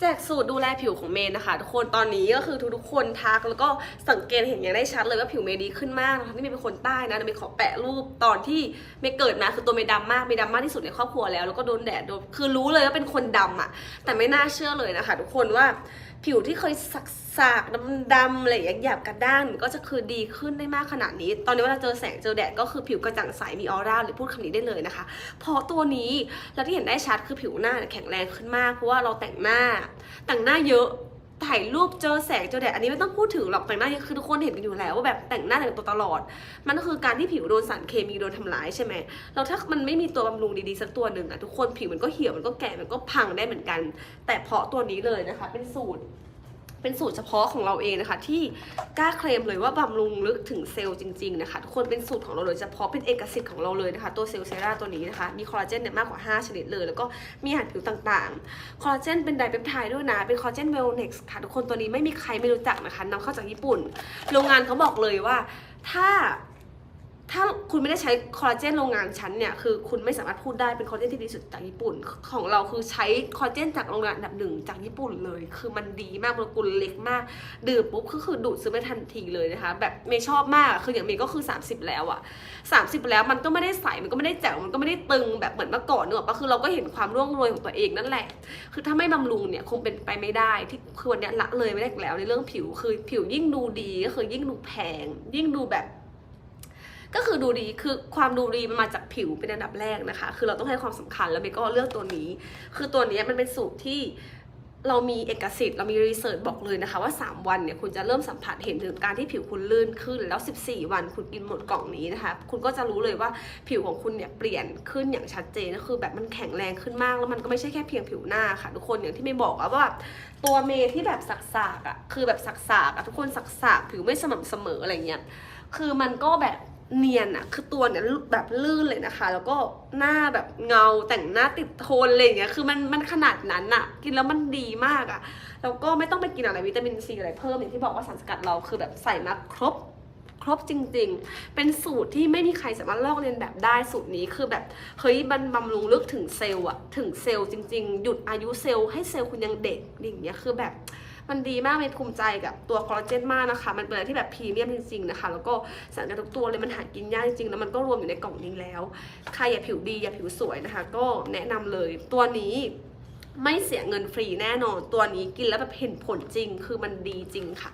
แจกสูตรดูแลผิวของเมย์นะคะ ทุกคนตอนนี้ก็คือทุกๆคนทักแล้วก็สังเกตเห็นอย่างได้ชัดเลยว่าผิวเมย์ดีขึ้นมากนะคะที่เมย์เป็นคนใต้นะเดี๋ยวเมย์ขอแปะรูปตอนที่เมย์เกิดมาคือตัวเมย์ดำมากเมย์ดำมากที่สุดในครอบครัวแล้วแล้วก็โดนแดดโดนคือรู้เลยว่าเป็นคนดำอะแต่ไม่น่าเชื่อเลยนะคะ ทุกคนว่าผิวที่เคยสักสากดำๆอะไรอย่างหยาบกระด้างก็จะคือดีขึ้นได้มากขนาดนี้ ตอนนี้เวลาเจอแสงเจอแดดก็คือผิวกระจ่างใสมีออร่าหรือพูดคำนี้ได้เลยนะคะ เพราะตัวนี้เราที่เห็นได้ชัดคือผิวหน้าแข็งแรงขึ้นมากเพราะว่าเราแต่งหน้าแต่งหน้าเยอะ ถ่ายรูปเจอแสงเจอแดดอันนี้ไม่ต้องพูดถึงหรอกแต่งหน้าคือทุกคนเห็นกันอยู่แล้วว่าแบบแต่งหน้าแต่งตัวตลอด มันก็คือการที่ผิวโดนสารเคมีโดนทำร้ายใช่ไหมเราถ้ามันไม่มีตัวบำรุงดีๆสักตัวหนึ่งอะทุกคนผิวมันก็เหี่ยวมันก็แก่มันก็พังได้เหมือนกัน แต่เพาะตัวนี้เลยนะคะ เป็นสูตร เป็นสูตรเฉพาะของเราเองนะคะ ที่กล้าเคลมเลยว่าบำรุงลึกถึงเซลล์จริงๆนะคะทุกคนเป็นสูตรของเราเลยเฉพาะเป็นเอกสิทธิ์ของเราเลยนะคะ ตัวเซลล์เซราตัวนี้นะคะ มีคอลลาเจนเนี่ยมากกว่า 5 ชนิดเลย แล้วก็มีอาหารผิวต่างๆ คอลลาเจนเป็นไดเปปไทด์ด้วยนะ เป็นคอลลาเจนเวลเน็กซ์ค่ะทุกคนตัวนี้ไม่มีใครไม่รู้จักนะคะนำเข้าจากญี่ปุ่น โรงงานเขาบอกเลยว่าถ้า ถ้าคุณไม่ได้ใช้คอลลาเจนโรงงานชั้นเนี่ย คือคุณไม่สามารถพูดได้เป็นคอลลาเจนที่ดีสุดจากญี่ปุ่น ของเราคือใช้คอลลาเจนจากโรงงานอันดับหนึ่งจากญี่ปุ่นเลย คือมันดีมากโมเลกุลเล็กมาก ดื่มปุ๊บก็คือดูดซึมได้ทันทีเลยนะคะ แบบเมย์ชอบมาก คืออย่างเมย์ก็คือ 30 แล้วอะ30 แล้วมันก็ไม่ได้ใส มันก็ไม่ได้แจ๋ว มันก็ไม่ได้ตึงแบบเหมือนเมื่อก่อนเนอะปะคือเราก็เห็นความร่วงโรยของตัวเองนั่นแหละ คือถ้าไม่บำรุงเนี่ยคงเป็นไปไม่ได้ ที่คือวันเนี้ยละเลยไม่ได้แล้วในเรื่องผิว คือผิวยิ่งดูดีก็คือยิ่งดูแพง ยิ่งดูแบบ ก็คือดูดีคือความดูดีมันมาจากผิวเป็นอันดับแรกนะคะ คือเราต้องให้ความสำคัญแล้วเมย์ก็เลือกตัวนี้ คือตัวนี้มันเป็นสูตรที่เรามีเอกสิทธิ์เรามีรีเสิร์ชบอกเลยนะคะว่า 3 วันเนี่ยคุณจะเริ่มสัมผัสเห็นถึงการที่ผิวคุณลื่นขึ้น แล้ว 14 วันคุณกินหมดกล่องนี้นะคะ คุณก็จะรู้เลยว่าผิวของคุณเนี่ยเปลี่ยนขึ้นอย่างชัดเจนก็คือแบบมันแข็งแรงขึ้นมาก แล้วมันก็ไม่ใช่แค่เพียงผิวหน้าค่ะทุกคนอย่างที่เมย์บอกว่าแบบตัวเมย์ที่แบบสักๆอะคือแบบสักๆอะทุกคนสักๆผิวไม่สม่ำเสมออะไรเงี้ยคือมันก็แบบ เนียนอะคือตัวเนี่ยแบบลื่นเลยนะคะ แล้วก็หน้าแบบเงาแต่งหน้าติดโทนอะไรอย่างเงี้ยคือมันมันขนาดนั้นอะกินแล้วมันดีมากอะแล้วก็ไม่ต้องไปกินอะไรวิตามินซีอะไรเพิ่มอย่างที่บอกว่าสารสกัดเราคือแบบใส่มาครบครบจริงๆ เป็นสูตรที่ไม่มีใครสามารถลอกเลียนแบบได้สูตรนี้คือแบบเฮ้ยมันบำรุงลึกถึงเซลล์อะถึงเซลล์จริง ๆ หยุดอายุเซลล์ให้เซลล์คุณยังเด็กอย่างเงี้ยคือแบบ มันดีมากเป็นภูมิใจกับตัวคอลลาเจนมากนะคะ มันเป็นอะไรที่แบบพรีเมียมจริงๆนะคะ แล้วก็สารกันทุกตัวเลยมันหากินยากจริงๆ แล้วมันก็รวมอยู่ในกล่องนี้แล้ว ใครอยากผิวดีอยากผิวสวยนะคะ ก็แนะนำเลยตัวนี้ไม่เสียเงินฟรีแน่นอน ตัวนี้กินแล้วแบบเห็นผลจริง คือมันดีจริงค่ะ